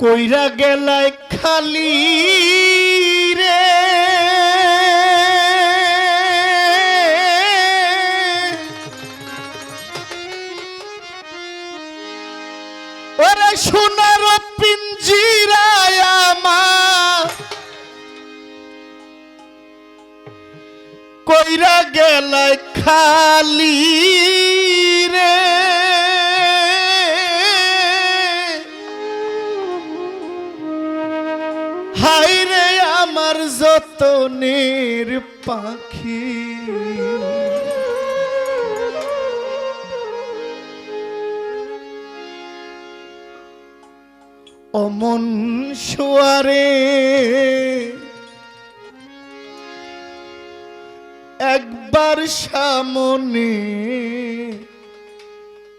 কইরা গেলায় খালি রে। ওরে সোনার পিঞ্জিরায় কইরা গেলায় খালি অমন সোয়ারে একবার সামনে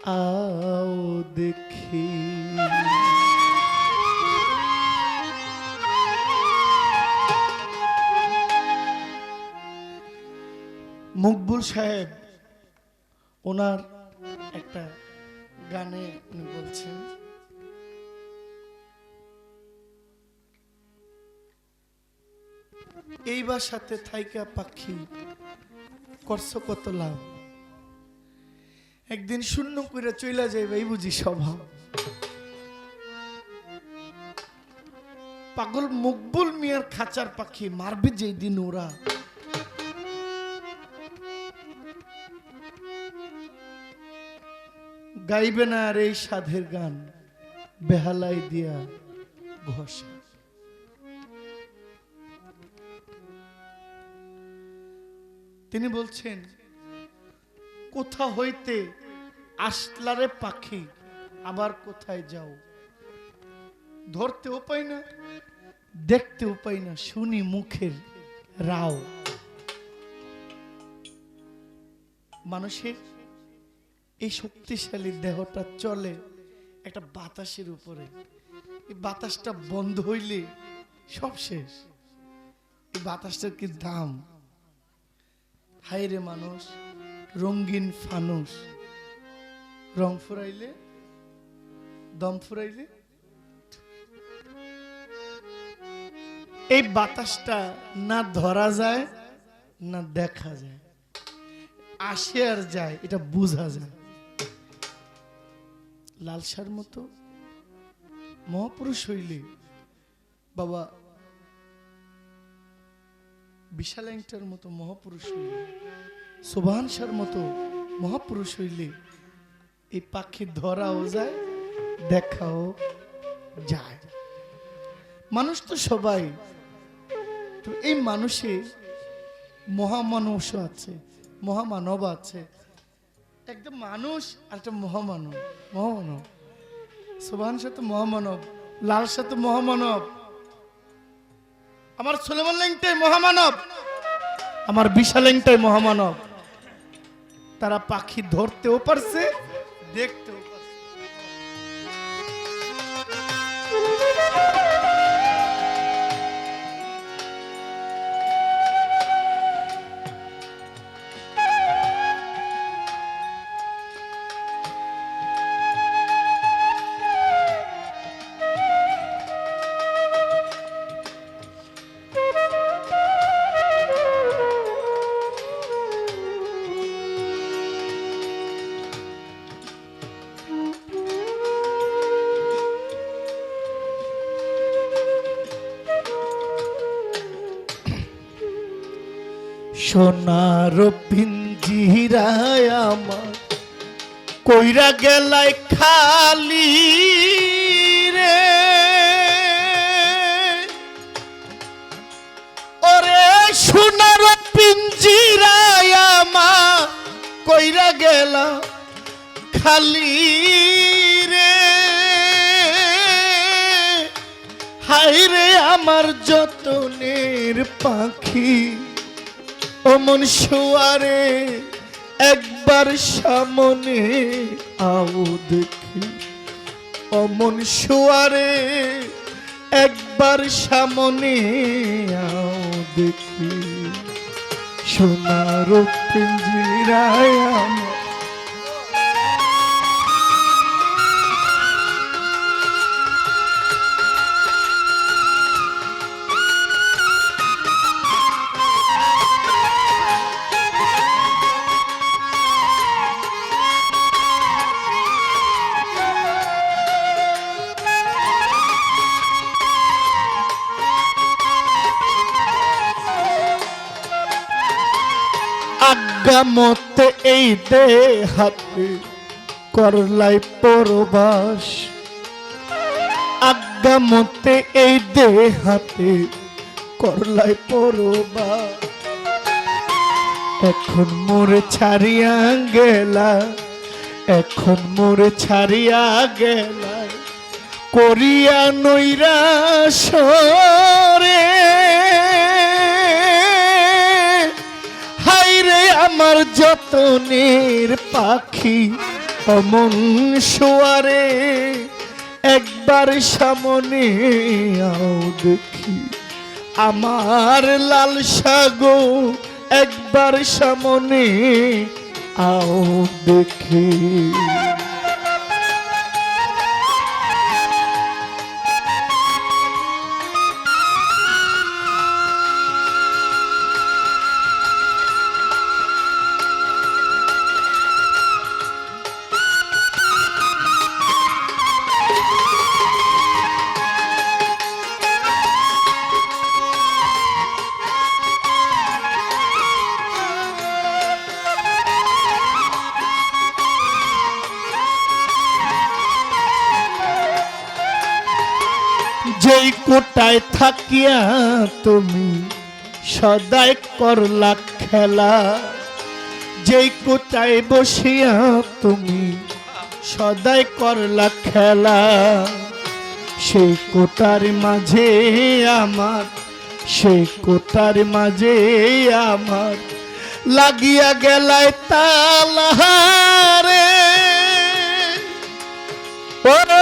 আও দেখি। মকবুল সাহেব ওনার একটা গানে উনি বলছেন। এইবার সাথে থাইকা পাখি, করছ কত লাভ? একদিন শূন্য করে চইলা যাইবে, এই বুঝি স্বভাব। পাগল মকবুল মিয়ার খাঁচার পাখি, মারবে যেই দিন ওরা। গাইবে না আর এই সাধের গান বেহালাই দিয়া ঘষা। তিনি বলছেন, কোথা হইতে আসলারে পাখি, আবার কোথায় যাও? ধরতে উপায় না, দেখতে উপায় না, শুনি মুখের রাও। মানুষের এই শক্তিশালী দেহটা চলে একটা বাতাসের উপরে। এই বাতাসটা বন্ধ হইলে সব শেষ। এই বাতাসটার কি দাম? হায় রে মানুষ, রঙিন ফানুস রং ফুরাইলে? দম ফুরাইলে? এই বাতাসটা না ধরা যায়, না দেখা যায়। আসে আর যায়, এটা বোঝা যায়। লালসার মতো মহাপুরুষ হইলে, বাবা বিশাল একটার মতো মহাপুরুষ হইলে, সোভান সার মতো মহাপুরুষ হইলে, এই পাখি ধরাও যায়, দেখাও যায়। মানুষ তো সবাই, তো এই মানুষে মহামানুষ আছে, মহামানব আছে। একদম মানুষ আর একটা মহামানব মহামানব। সোভান সাথে মহামানব, লাল সাথে মহামানব। আমার সুলেমান লেংটাই মহামানব। আমার বিশাল লেংটাই মহামানব। তারা পাখি ধরতেও পারছে দেখতেও সোনার পিঞ্জিরায় আমার। কইরা গেলায় খালি রে। ওরে সোনার পিঞ্জিরায় আমার। কইরা গেলা খালি রে। হাই রে আমার যতনের পাখি অমন সোয়ারে একবার সামনে আও দেখি। অমন সোয়ারে একবার সামনে আও দেখি। সোনার পিঞ্জিরায় আমার আজ্ঞা মতে এই দে হাতে করলাই পরবাস। আজ্ঞা মতে এই দে হাতে করলাই পরবাস। এখন মোরে ছাড়িয়া গেলা, এখন মোরে ছাড়িয়া গেলা, করিয়া নৈরা সরে যতনের পাখি অমন সোয়ারে, একবার সামনে আও দেখি। আমার লাল সাগো একবার সামনে আও দেখি। কোটায় থাকিয়া তুমি, সদাই করলা খেলা। যেই কোটায় বসিয়া তুমি, সদাই করলা খেলা। সেই কোটার মাঝে আমার, সেই কোটার মাঝে আমার লাগিয়া গেলায় তালাহারে। ও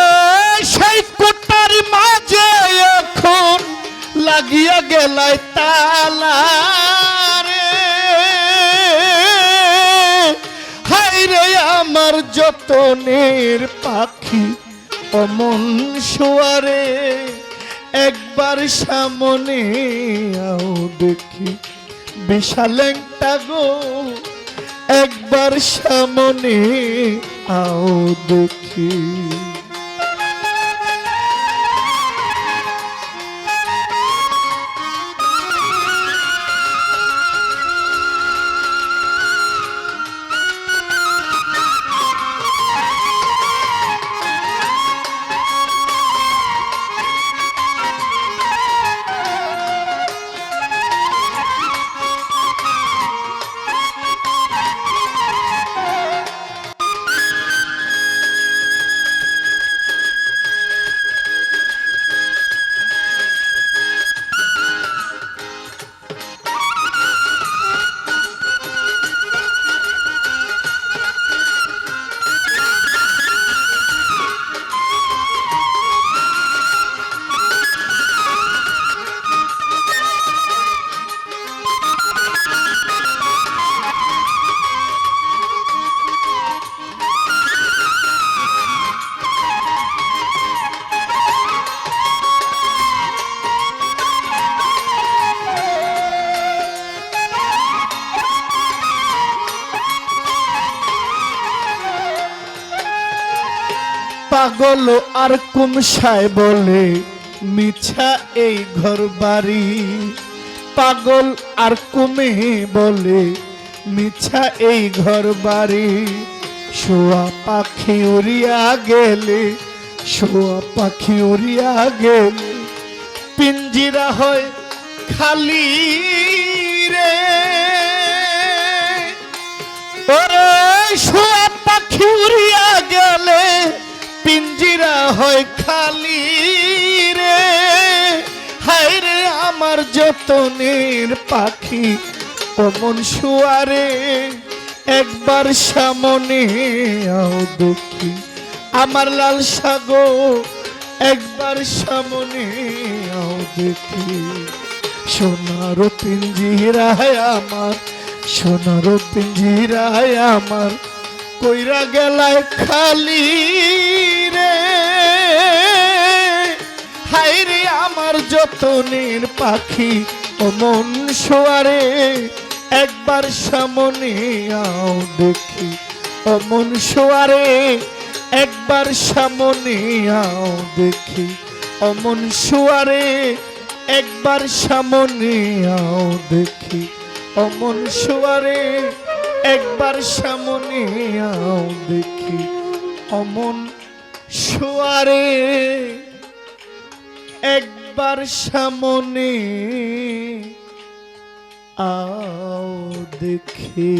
লাগিয়া গেলায় তালা রে। আমার যতনের পাখি অমন সোয়ারে একবার সামনে আও দেখি বিশালেংটা গো। একবার সামনে আও দেখি। পাগল আর কুমসায় বলে? মিছা এই ঘর বাড়ি পাগল আর কুমে বলে? মিছা এই ঘর বাড়ি শোয়া পাখি উড়িয়া গেলে, শোয়া পাখি উড়িয়া গেলে। পিঞ্জিরা হয় খালি রে। ওরে, শোয়া পাখি উড়িয়া গেলে পিঞ্জিরা হয় খালি রে। হায় রে আমার যতনের পাখি, অমন শুয়ারে একবার সামনে আও দেখি। আমার লাল সাগো একবার সামনে আও দেখি। সোনার পিঞ্জিরায় আমার, সোনার পিঞ্জিরায় আমার। কইরা গেলায় খালি রে। হাইরে আমার যতনের পাখি, ও মন সোয়ারে, একবার সামনে আও দেখি। ও মন সোয়ারে, একবার সামনে আও দেখি। অমন সোয়ারে, একবার সামনে আও দেখি। অমন সোয়ারে একবার সামনে আও দেখি অমন সোয়ারে। একবার সামনে আও দেখি।